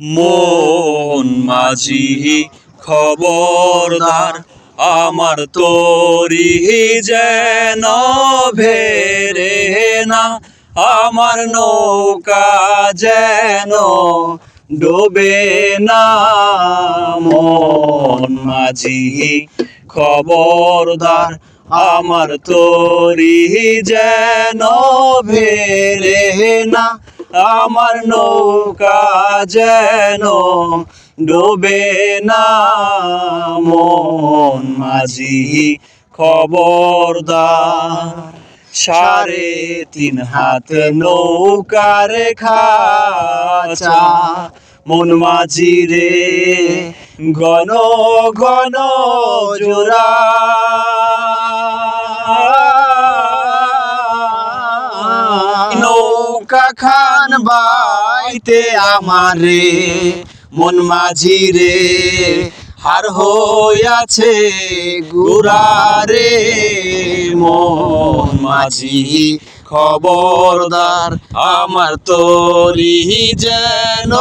মন মাঝি খবরদার, আমার তোরি যেন ভেরে না, আমার নৌকা যেন ডোবে না। মন মাঝি খবরদার, আমার তোরি যেন ভেরে না আমার নৌকা যেন ডোবে না, মন মাঝি খবরদার। সাড়ে তিন হাত নৌকার খাচা, মন মাঝি রে, ঘন ঘন জোড়া। নৌকা খান বাইতে আমারে মন মাঝি রে। হার হইয়াছে গুরারে মন মাঝি খবরদার আমার তরি যেন